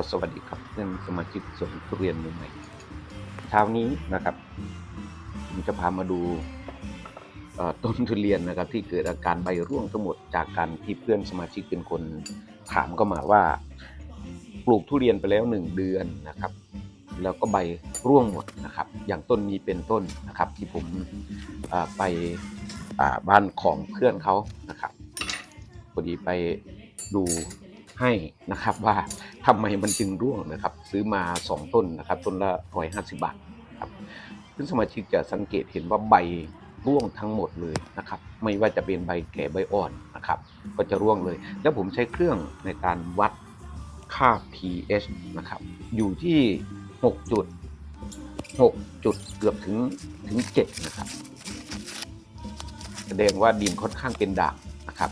ก็สวัสดีครับเพื่อนสมาชิกสวนทุเรียนมือใหม่เช้านี้นะครับผมจะพามาดูต้นทุเรียนนะครับ ที่เกิดอาการใบร่วงทั้งหมดจากการที่เพื่อนสมาชิกเป็นคนถามเข้ามาว่า ปลูกทุเรียนไปแล้วหนึ่งเดือนนะครับ แล้วก็ใบร่วงหมดนะครับ อย่างต้นนี้เป็นต้นนะครับ ที่ผมไปบ้านของเพื่อนเขานะครับพอดีไปดู ให้นะครับว่าทำไมมันจึงร่วงนะครับ ซื้อมา 2 ต้นนะครับต้นละร้อยห้าสิบบาทครับซึ่งสมาชิกจะสังเกตเห็นว่าใบร่วงทั้งหมดเลยนะครับไม่ว่าจะเป็นใบแก่ใบอ่อนนะครับก็จะร่วงเลย แล้วผมใช้เครื่องในการวัดค่า pH นะครับอยู่ที่6จุด6จุดเกือบถึงถึง7นะครับ แสดงว่าดินค่อนข้างเป็นด่างนะครับ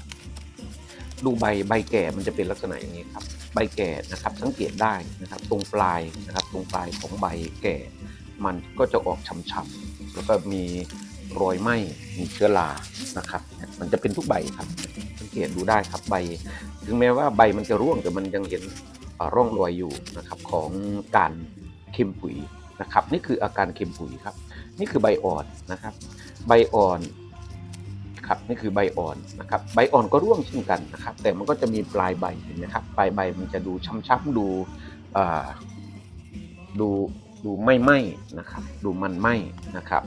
ดูใบใบแก่มันจะเป็นลักษณะอย่างนี้ครับ ใบแก่นะครับสังเกตได้นะครับ ตรงปลายนะครับ ตรงปลายของใบแก่ มันก็จะออกช้ำๆแล้วก็มีรอยไหม้มีเชื้อรานะครับ มันจะเป็นทุกใบครับสังเกตดูได้ครับใบ ถึงแม้ว่าใบมันจะร่วงแต่มันยังเห็นร่องรอยอยู่นะครับของการเค็มปุ๋ยนะครับ นี่คืออาการเค็มปุ๋ยครับ นี่คือใบอ่อนนะครับ ใบอ่อน ครับนี่คือใบอ่อนนะครับใบอ่อนก็ร่วงเช่นกันนะครับ แต่มันก็จะมีปลายใบเห็นไหมครับปลายใบมันจะดูช้ำๆดูดูดูไม่ไหม้นะครับ ดูมันไหม้นะครับ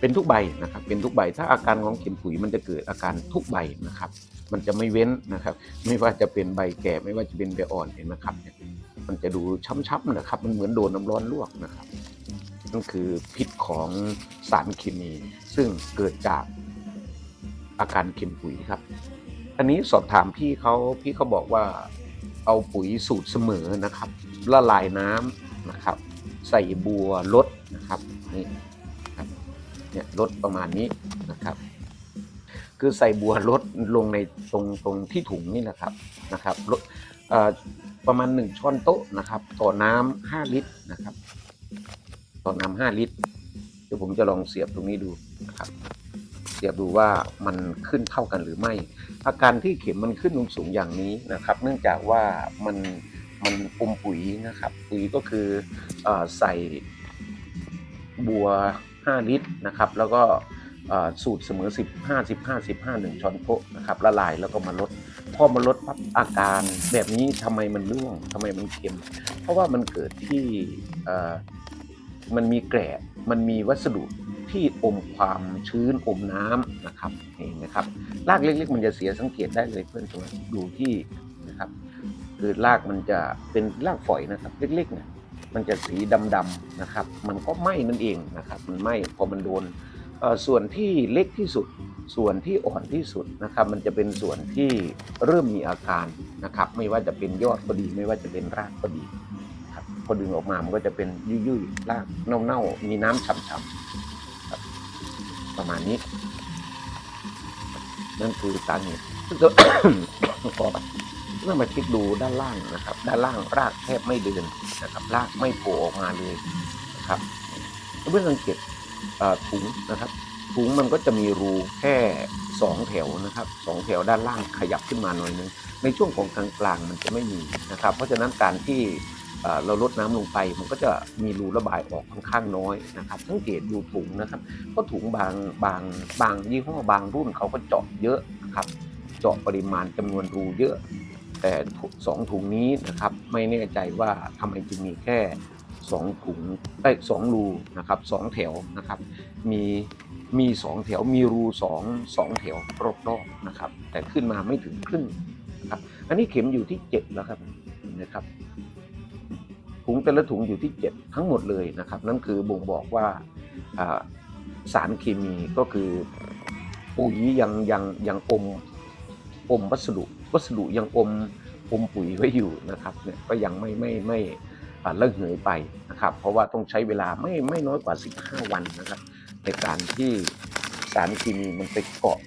เป็นทุกใบนะครับ เป็นทุกใบถ้าอาการของเข็มปุ๋ยมันจะเกิดอาการทุกใบนะครับ มันจะไม่เว้นนะครับ ไม่ว่าจะเป็นใบแก่ไม่ว่าจะเป็นใบอ่อนเห็นไหมครับมันจะดูช้ำๆนะครับ มันเหมือนโดนน้ำร้อนลวกนะครับนั่นคือพิษของสารเคมีซึ่งเกิดจาก อาการเค็มปุ๋ยครับ อันนี้สอบถามพี่เขาพี่เขาบอกว่าเอาปุ๋ยสูตรเสมอนะครับ ละลายน้ำนะครับ ใส่บัวลดนะครับนี่ครับเนี่ยลดประมาณนี้นะครับ คือใส่บัวลดลงในตรงตรงที่ถุงนี่แหละครับนะครับลดประมาณ 1 ช้อนโต๊ะนะครับ ต่อน้ำ5ลิตรนะครับ ต่อน้ำห้าลิตร เดี๋ยวผมจะลองเสียบตรงนี้ดูนะครับ เสียบดูว่ามันขึ้นเท่ากันหรือไม่ อาการที่เข็มมันขึ้นลงสูงอย่างนี้นะครับ เนื่องจากว่ามันมันอมปุ๋ยนะครับ ปุ๋ยก็คืออใส่บัว 5 ลิตรนะครับ แล้วก็สูตรเสมอ 15 15 15 1ช้อนโต๊ะนะครับละลายแล้วก็มาลดพอมาลดปั๊บอาการแบบนี้ทำไมมันร่วงทำไมมันเค็ม เพราะว่ามันเกิดที่มันมีแกลบมันมีวัสดุ ที่อมความชื้นอมน้ำนะครับเห็นนะครับรากเล็กๆ มันจะเสียสังเกตได้เลยเพื่อนตัวดูที่นะครับคือรากมันจะเป็นรากฝอยนะครับ เล็กๆเนี่ยมันจะสีดำๆนะครับ มันก็ไหม้นั่นเองนะครับ มันไหม้พอมันโดนส่วนที่เล็กที่สุด ส่วนที่อ่อนที่สุดนะครับ มันจะเป็นส่วนที่เริ่มมีอาการนะครับ ไม่ว่าจะเป็นยอดก็ดี ไม่ว่าจะเป็นรากก็ดีครับพอดึงออกมามันก็จะเป็นยุ่ยๆรากเน่าๆมีน้ำฉ่ำๆ ประมาณนี้ นั่นคือสาเหตุซึ่งก็เมื่อมาคิดดูด้านล่างนะครับ ด้านล่างรากแทบไม่เดินนะครับรากไม่โผล่ออกมาเลยนะครับเมื่อสังเกตถุงนะครับถุงมันก็จะมีรูแค่สองแถวนะครับสองแถวด้านล่างขยับขึ้นมาหน่อยนึงในช่วงของกลางๆมันจะไม่มีนะครับ เพราะฉะนั้นการที่ เราลดน้ำลงไป มันก็จะมีรูระบายออกค่อนข้างน้อยนะครับ สังเกตดูถุงนะครับเพราะถุงบางบางบางยี่ห้อบางรุ่นเขาก็เจาะเยอะนะครับ เจาะปริมาณจำนวนรูเยอะ แต่สองถุงนี้นะครับไม่แน่ใจว่าทำไมจึงมีแค่สองถุงได้สองรูนะครับสองแถวนะครับ มีมีสองแถวมีรูสองสองแถวรอบๆนะครับ แต่ขึ้นมาไม่ถึงครึ่งนะครับ อันนี้เข็มอยู่ที่เจ็ดแล้วครับนะครับ ถุงแต่ละถุงอยู่ที่เจ็ดทั้งหมดเลยนะครับ นั่นคือบ่งบอกว่าสารเคมีก็คือปุ๋ยยังยังยังอมอมวัสดุวัสดุยังอมอมปุ๋ยไว้อยู่นะครับเนี่ยก็ยังไม่ไม่ไม่เลิกเหยไปนะครับ เพราะว่าต้องใช้เวลาไม่ไม่น้อยกว่า 15 วันนะครับ ในการที่สารเคมีมันไปเกาะ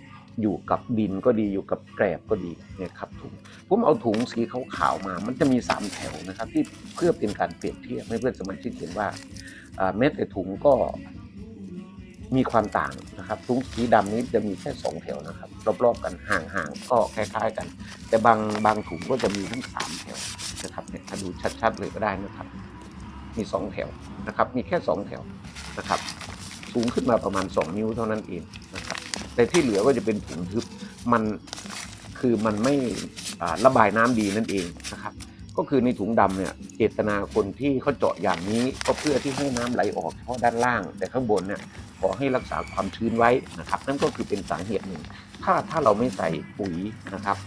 อยู่กับดินก็ดีอยู่กับแกลบก็ดีเนี่ยครับถุงผมเอาถุงสีขาวๆมา มันจะมีสามแถวนะครับ ที่เพื่อเป็นการเปรียบเทียบให้เพื่อนสมาชิกเห็นว่าเม็ดแต่ถุงก็มีความต่างนะครับถุงสีดำนี้จะมีแค่สองแถวนะครับรอบๆกันห่างๆก็คล้ายๆกัน แต่บางบางถุงก็จะมีทั้งสามแถวนะครับเนี่ยถ้าดูชัดๆเลยก็ได้นะครับ มีสองแถวนะครับ มีแค่สองแถวนะครับ สูงขึ้นมาประมาณ 2 นิ้วเท่านั้นเอง แต่ที่เหลือก็จะเป็นถุงทึบมันคือมันไม่ระบายน้ำดีนั่นเองนะครับ ก็คือในถุงดำเนี่ยเจตนาคนที่เขาเจาะอย่างนี้ก็เพื่อที่ให้น้ำไหลออกเฉพาะด้านล่าง แต่ข้างบนเนี่ยขอให้รักษาความชื้นไว้นะครับ นั่นก็คือเป็นสาเหตุหนึ่ง ถ้าถ้าเราไม่ใส่ปุ๋ยนะครับ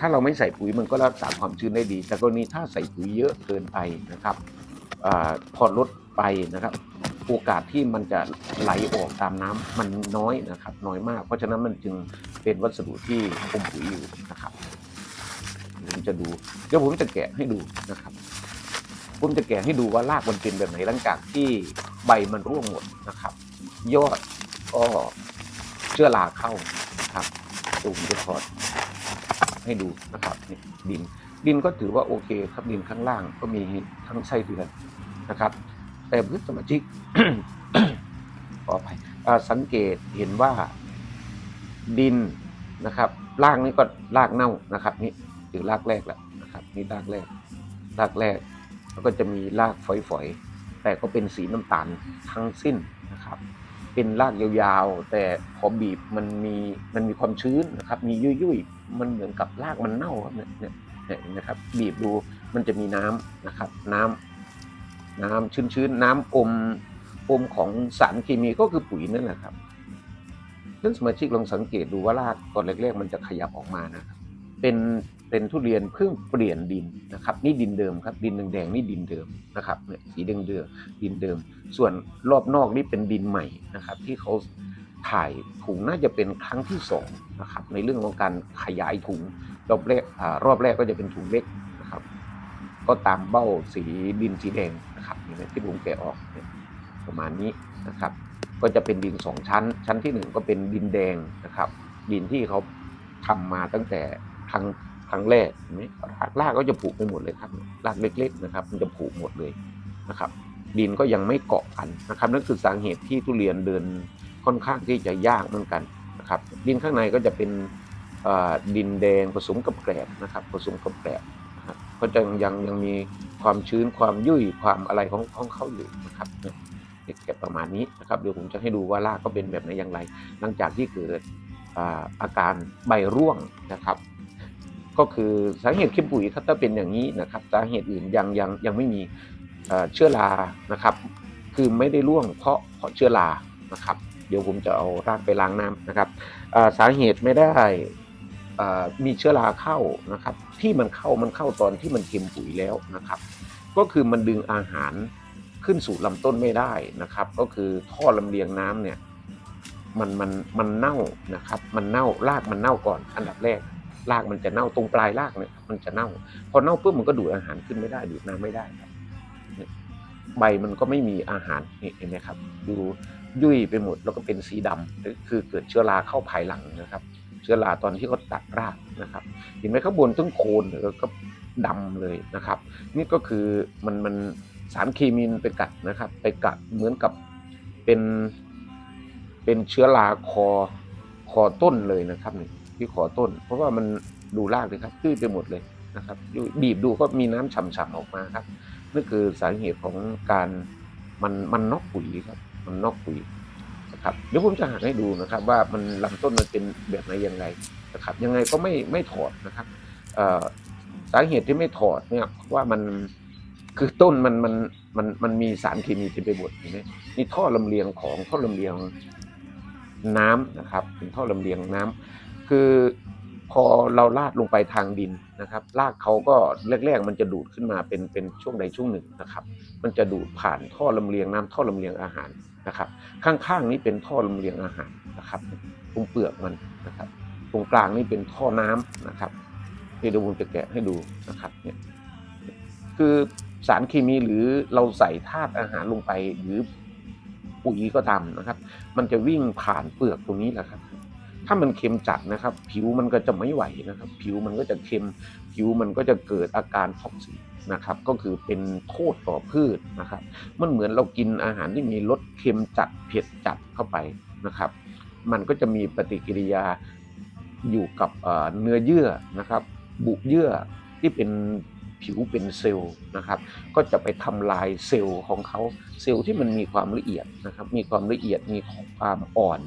ถ้าเราไม่ใส่ปุ๋ยมันก็รักษาความชื้นได้ดี แต่กรณีถ้าใส่ปุ๋ยเยอะเกินไปนะครับอาพอลดไปนะครับ โอกาสที่มันจะไหลออกตามน้ำมันน้อยนะครับ น้อยมาก เพราะฉะนั้นมันจึงเป็นวัสดุที่อมปุ๋ยอยู่นะครับผมจะดูเดี๋ยวผมจะแกะให้ดูนะครับ ผมจะแกะให้ดูว่ารากมันเป็นแบบไหนหลังจากที่ใบมันร่วงหมดนะครับ ยอดก็เชื้อราเข้านะครับตูมจะถอดให้ดูนะครับนี่ดินดินก็ถือว่าโอเคครับดินข้างล่างก็มีทั้งไส้เดือนนะครับ แต่พืชสมาชิกขออภัยสังเกตเห็นว่าดินนะครับรากนี้ก็รากเน่านะครับ นี่คือรากแรกแหละนะครับ นี่รากแรกรากแรก แล้วก็จะมีรากฝอยๆ แต่ก็เป็นสีน้ำตาลทั้งสิ้นนะครับ เป็นรากยาวๆ แต่พอบีบมันมีมันมีความชื้นนะครับ มียุ่ยๆ มันเหมือนกับรากมันเน่าครับเนี่ยเนี่ยเนี่ยเห็นไหมครับ บีบดูมันจะมีน้ำนะครับ น้ำ น้ำชื้นๆ น้ำอมอมของสารเคมีก็คือปุ๋ยนั่นแหละครับเรื่องสมาชิกลองสังเกตดูว่ารากตอนแรกๆ มันจะขยับออกมานะครับเป็นเป็นทุเรียนเพิ่งเปลี่ยนดินนะครับ นี่ดินเดิมครับ ดินแดงๆนี่ดินเดิมนะครับเนี่ยสีแดงเดือดินเดิม ส่วนรอบนอกนี่เป็นดินใหม่นะครับ ที่เขาถ่ายถุงน่าจะเป็นครั้งที่สองนะครับในเรื่องของการขยายถุงรอบแรกอ่ารอบแรกก็จะเป็นถุงเล็ก ก็ตามเบ้าสีดินสีแดงนะครับเห็นไหมที่ผมแกะออกประมาณนี้นะครับ ก็จะเป็นดินสองชั้น ชั้นที่หนึ่งก็เป็นดินแดงนะครับ ดินที่เขาทำมาตั้งแต่ครั้งครั้งแรกเห็นไหมรากรากก็จะผุไปหมดเลยครับรากเล็ก ๆ นะครับ มันจะผุหมดเลยนะครับ ดินก็ยังไม่เกาะกันนะครับนั่นคือสาเหตุที่ทุเรียนเดินค่อนข้างที่จะยากเหมือนกันนะครับ ดินข้างในก็จะเป็นดินแดงผสมกับแกลบนะครับ ผสมกับแกลบ ก็จะยังยังมีความชื้นความยุ่ยความอะไรของของเขาอยู่นะครับเนี่ยเก็บประมาณนี้นะครับเดี๋ยวผมจะให้ดูว่ารากก็เป็นแบบไหนอย่างไร หลังจากที่เกิดอาการใบร่วงนะครับ ก็คือสาเหตุเข้ปุ๋ยครับถ้าเป็นอย่างนี้นะครับสาเหตุอื่นยังยังยังไม่มีเชื้อรานะครับ คือไม่ได้ร่วงเพราะเพราะเชื้อรานะครับ เดี๋ยวผมจะเอารากไปล้างน้ำนะครับสาเหตุไม่ได้ มีเชื้อราเข้านะครับ ที่มันเข้ามันเข้าตอนที่มันเค็มปุ๋ยแล้วนะครับ ก็คือมันดึงอาหารขึ้นสู่ลำต้นไม่ได้นะครับ ก็คือท่อลำเลียงน้ำเนี่ยมันมันมันเน่านะครับ มันเน่ารากมันเน่าก่อนอันดับแรกรากมันจะเน่าตรงปลายรากเนี่ยมันจะเน่า พอเน่าปุ๊บมันก็ดูดอาหารขึ้นไม่ได้ดูดน้ำไม่ได้ครับใบมันก็ไม่มีอาหารนี่เห็นไหมครับ ดูยุ่ยไปหมดแล้วก็เป็นสีดำคือเกิดเชื้อราเข้าภายหลังนะครับ เชื้อราตอนที่เขาตัดรากนะครับเห็นไหมข้างบนต้นโคนเนี่ยก็ดำเลยนะครับ นี่ก็คือมันมันสารเคมีมันไปกัดนะครับ ไปกัดเหมือนกับเป็นเป็นเชื้อราคอคอต้นเลยนะครับนี่ที่คอต้น เพราะว่ามันดูรากเลยครับตื้อไปหมดเลยนะครับดูบีบดูก็มีน้ำฉ่ำๆออกมาครับนั่คือสาเหตุของการมันมันนอกปุ๋ยครับ มันนอกปุ๋ย นะครับเดี๋ยวผมจะหาให้ดูนะครับว่ามันลำต้นมันเป็นแบบไหนยังไงนะครับ ยังไงก็ไม่ไม่ถอดนะครับสาเหตุที่ไม่ถอดเนี่ยว่ามันคือต้นมันมันมันมันมีสารเคมีเต็มไปหมดเห็นไหมนี่ท่อลำเลียงของท่อลำเลียงน้ำนะครับ เป็นท่อลำเลียงน้ำคือพอเราลาดลงไปทางดินนะครับรากเขาก็แรกๆ มันจะดูดขึ้นมาเป็นเป็นช่วงใดช่วงหนึ่งนะครับ มันจะดูดผ่านท่อลำเลียงน้ำท่อลำเลียงอาหาร นะครับ ข้างๆนี้เป็นท่อลำเลียงอาหารนะครับตรงเปลือกมันนะครับ ตรงกลางนี่เป็นท่อน้ำนะครับเดี๋ยวผมจะแกะให้ดูนะครับเนี่ยคือสารเคมีหรือเราใส่ธาตุอาหารลงไปหรือปุ๋ยก็ตามนะครับ มันจะวิ่งผ่านเปลือกตรงนี้แหละครับ ถ้ามันเค็มจัดนะครับ ผิวมันก็จะไม่ไหวนะครับ ผิวมันก็จะเค็ม ผิวมันก็จะเกิดอาการท็อกซิก นะครับก็คือเป็นโทษต่อพืชนะครับมันเหมือนเรากินอาหารที่มีรสเค็มจัดเผ็ดจัดเข้าไปนะครับ มันก็จะมีปฏิกิริยาอยู่กับเนื้อเยื่อนะครับบุเยื่อที่เป็นผิวเป็นเซลล์นะครับ ก็จะไปทำลายเซลล์ของเขาเซลล์ที่มันมีความละเอียดนะครับ มีความละเอียดมีความอ่อน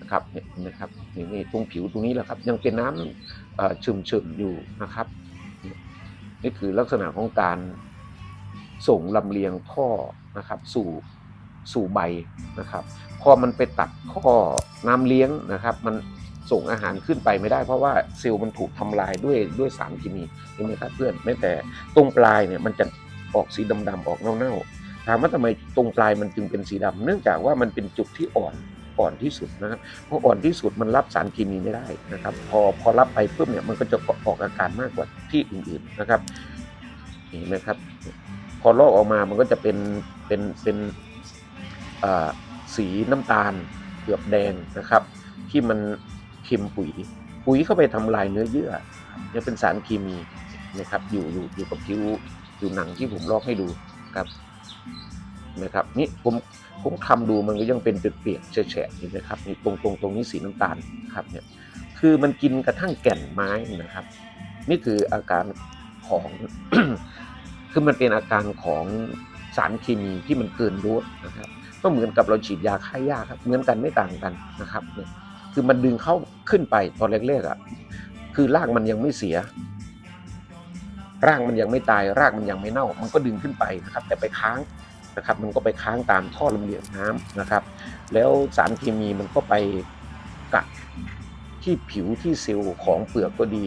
นะครับเนี่ยนะครับนี่ตรงผิวตรงนี้แหละครับ ยังเป็นน้ำเอ่อชุ่มๆอยู่นะครับ นี่คือลักษณะของการส่งลำเลียงท่อนะครับสู่สู่ใบนะครับ พอมันไปตัดข้อน้ำเลี้ยงนะครับ มันส่งอาหารขึ้นไปไม่ได้เพราะว่าเซลล์มันถูกทำลายด้วยด้วยสารเคมีเห็นไหมครับเพื่อนแม้แต่ตรงปลายเนี่ยมันจะออกสีดำๆออกเน่าๆถามว่าทำไมตรงปลายมันจึงเป็นสีดำเนื่องจากว่ามันเป็นจุดที่อ่อน อ่อนที่สุดนะครับเพราะอ่อนที่สุดมันรับสารเคมีไม่ได้นะครับ พอพอรับไปปุ๊บเนี่ยมันก็จะออกอาการมากกว่าที่อื่นๆนะครับเห็นไหมครับ พอลอกออกมามันก็จะเป็นเป็นเป็นสีน้ำตาลเกือบแดงนะครับ ที่มันเค็มปุ๋ย ปุ๋ยเข้าไปทำลายเนื้อเยื่อเนี่ยเป็นสารเคมีนะครับอยู่อยู่อยู่กับผิวอยู่หนังที่ผมลอกให้ดูครับ นะครับนี่ผมผมทำดูมันก็ยังเป็นเปียกๆแฉะๆอยู่นะครับนี่ตรงตรงตรงนี้สีน้ำตาลครับเนี่ยคือมันกินกระทั่งแก่นไม้นะครับ นี่คืออาการของคือมันเป็นอาการของสารเคมีที่มันเกินโดสนะครับ ก็เหมือนกับเราฉีดยาฆ่าหญ้าครับเหมือนกันไม่ต่างกันนะครับเนี่ยคือมันดึงเข้าขึ้นไปตอนแรกๆอะคือรากมันยังไม่เสียรากมันยังไม่ตายรากมันยังไม่เน่า มันก็ดึงขึ้นไปนะครับ แต่ไปค้าง นะครับ มันก็ไปค้างตามท่อลำเลียงน้ำนะครับ แล้วสารเคมีมันก็ไปกัดที่ผิวที่เซลล์ของเปลือกก็ดี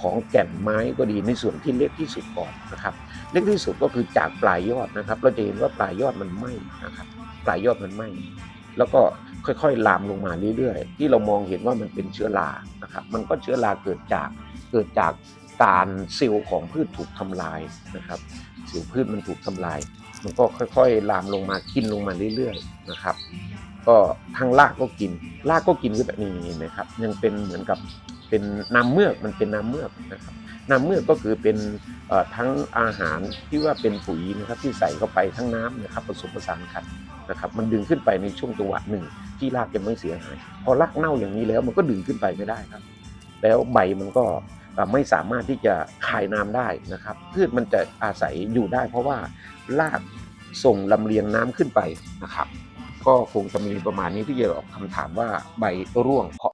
ของแก่นไม้ก็ดีในส่วนที่เล็กที่สุดก่อนนะครับ เล็กที่สุดก็คือจากปลายยอดนะครับ เราจะเห็นว่าปลายยอดมันไหม้นะครับ ปลายยอดมันไหม้แล้วก็ค่อยๆ ลามลงมาเรื่อยๆ ที่เรามองเห็นว่ามันเป็นเชื้อรานะครับ มันก็เชื้อราเกิดจากเกิดจากการเซลล์ของพืชถูกทำลายนะครับเซลล์พืชมันถูกทำลาย มันก็ค่อยๆลามลงมากินลงมาเรื่อยๆนะครับ ก็ทางรากก็กินรากก็กินคือแบบนี้เห็นไหมครับ ยังเป็นเหมือนกับเป็นน้ำเมือกมันเป็นน้ำเมือกนะครับน้ำเมือกก็คือเป็นทั้งอาหารที่ว่าเป็นปุ๋ยนะครับที่ใส่เข้าไปทั้งน้ำนะครับผสมผสานกันนะครับ มันดึงขึ้นไปในช่วงจังหวะหนึ่ง ที่รากจะไม่เสียหาย พอรากเน่าอย่างนี้แล้วมันก็ดึงขึ้นไปไม่ได้ครับ แล้วใบมันก็ ไม่สามารถที่จะคายน้ำได้นะครับพืชมันจะอาศัยอยู่ได้ เพราะว่ารากส่งลำเลียงน้ำขึ้นไปนะครับ ก็คงจะมีประมาณนี้ที่จะออกคำถามว่าใบร่วงเพราะ